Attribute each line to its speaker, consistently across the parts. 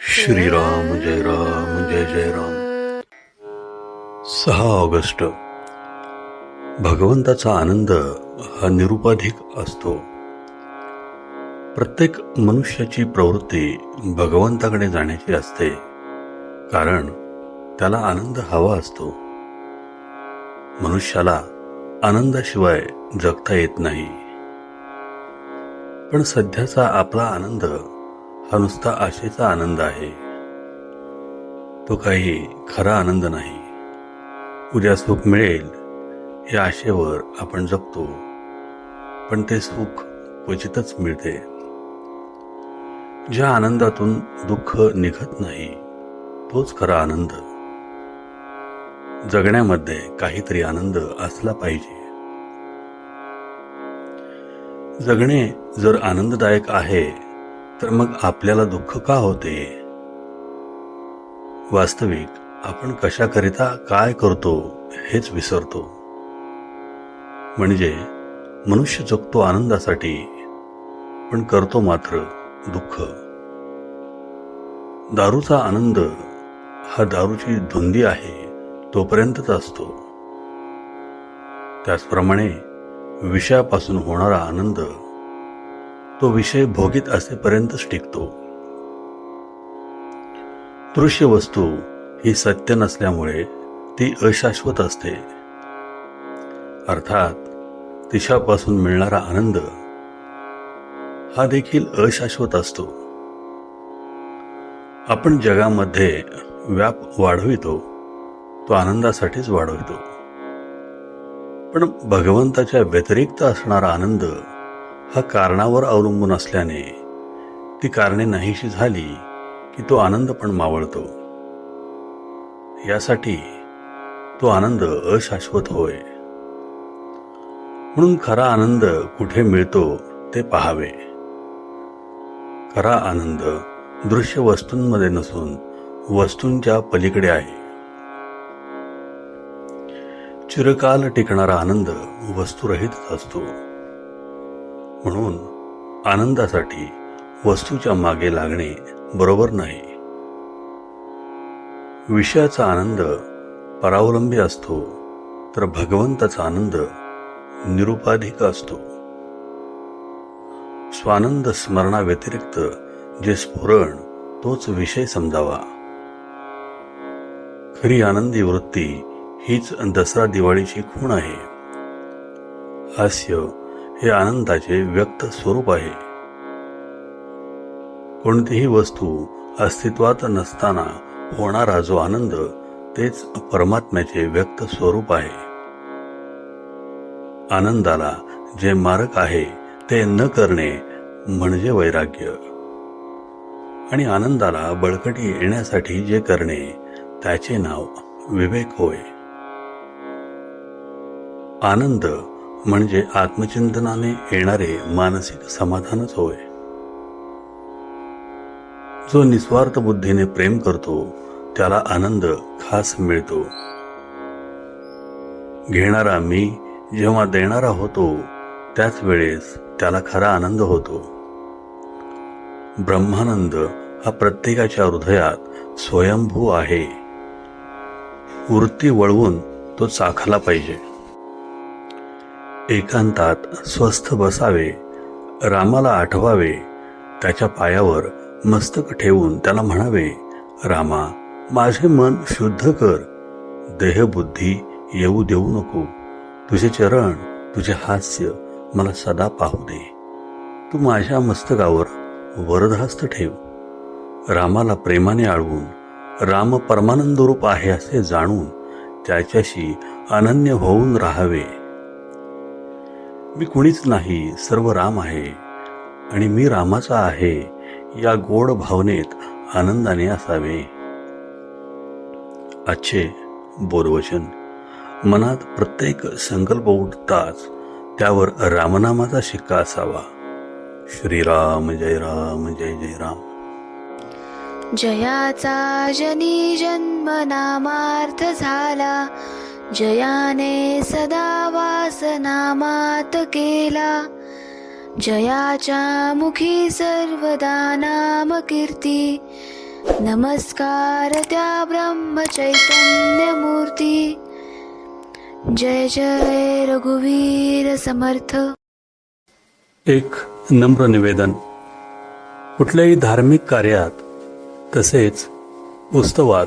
Speaker 1: श्रीराम जय राम जय जय राम। सहा ऑगस्ट. भगवंताचा आनंद हा निरुपाधिक असतो. प्रत्येक मनुष्याची प्रवृत्ती भगवंताकडे जाण्याची असते. कारण त्याला आनंद हवा असतो. मनुष्याला आनंदाशिवाय जगता येत नाही. पण सध्याचा आपला आनंद हा नुसता आशेचा आनंद आहे. तो काही खरा आनंद नाही. उद्या सुख मिळेल या आशेवर आपण जगतो. पण ते सुख क्वचितच मिळते. ज्या आनंदातून दुःख निघत नाही तोच खरा आनंद. जगण्यामध्ये काहीतरी आनंद असला पाहिजे. जगणे जर आनंददायक आहे तर मग आपल्याला दुःख का होते? वास्तविक आपण कशाकरिता काय करतो हेच विसरतो. म्हणजे मनुष्य जगतो आनंदासाठी पण करतो मात्र दुःख. दारूचा आनंद हा दारूची धुंदी आहे तोपर्यंतच असतो. त्याचप्रमाणे विषयापासून होणारा आनंद तो विषय भोगीत असेपर्यंतच टिकतो. दृश्य वस्तू ही सत्य नसल्यामुळे ती अशाश्वत असते. अर्थात तिच्यापासून मिळणारा आनंद हा देखील अशाश्वत असतो. आपण जगामध्ये व्याप वाढवितो तो आनंदासाठीच वाढवितो. पण भगवंताच्या व्यतिरिक्त असणारा आनंद हा कारणावर अवलंबून असल्याने ती कारणे नाहीशी झाली की तो आनंद पण मावळतो. यासाठी तो आनंद अशाश्वत होय. म्हणून खरा आनंद कुठे मिळतो ते पहावे. खरा आनंद दृश्य वस्तूंमध्ये नसून वस्तूंच्या पलीकडे आहे. चिरकाल टिकणारा आनंद वस्तुरहितच असतो. म्हणून आनंदासाठी वस्तूच्या मागे लागणे बरोबर नाही. विषयाचा आनंद परावलंबी असतो तर भगवंताचा आनंद निरुपाधिक असतो. स्वानंद स्मरणाव्यतिरिक्त जे स्फुरण तोच विषय समजावा. खरी आनंदी वृत्ती हीच दसरा दिवाळीची खूण आहे. हास्य हे आनंदाचे व्यक्त स्वरूप आहे. कोणतीही वस्तू अस्तित्वात नसताना होणारा जो आनंद तेच परमात्म्याचे व्यक्त स्वरूप आहे. आनंदाला जे मारक आहे ते न करणे म्हणजे वैराग्य. आणि आनंदाला बळकटी येण्यासाठी जे करणे त्याचे नाव विवेक होय. आनंद म्हणजे आत्मचिंतनाने येणारे मानसिक समाधानच होय. जो निस्वार्थ बुद्धीने प्रेम करतो त्याला आनंद खास मिळतो. घेणारा मी जेव्हा देणारा होतो त्याच वेळेस त्याला खरा आनंद होतो. ब्रह्मानंद हा प्रत्येकाच्या हृदयात स्वयंभू आहे. वृत्ती वळवून तो चाखला पाहिजे. एकांतात स्वस्थ बसावे रामाला आठवावे त्याच्या पायावर मस्तक ठेवून त्याला म्हणावे रामा माझे मन शुद्ध कर देहबुद्धी येऊ देऊ नको तुझे चरण तुझे हास्य मला सदा पाहू दे. तू माझ्या मस्तकावर वरदहस्त ठेव. रामाला प्रेमाने आळवून राम परमानंद रूप आहे असे जाणून त्याच्याशी अनन्य होऊन राहावे. मी कुणीच नाही सर्व राम आहे. आणि मी रामाचा आहे या गोड भावनेत आनंदाने असावे. अच्छे बोरवचन मनात प्रत्येक संकल्प उठताच त्यावर रामनामाचा शिक्का असावा. श्रीराम जय राम जय जय राम.
Speaker 2: जयाचा जनी जन्म नामार्थ झाला. जयाने सदा वास नामात केला. जयाच्या मुखी सर्वदा नामकीर्ती. नमस्कार त्या ब्रह्मचैतन्यमूर्ती. जय जय रघुवीर समर्थ.
Speaker 1: एक नम्र निवेदन. कुठल्याही धार्मिक कार्यात तसेच उत्सवात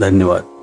Speaker 1: धन्यवाद.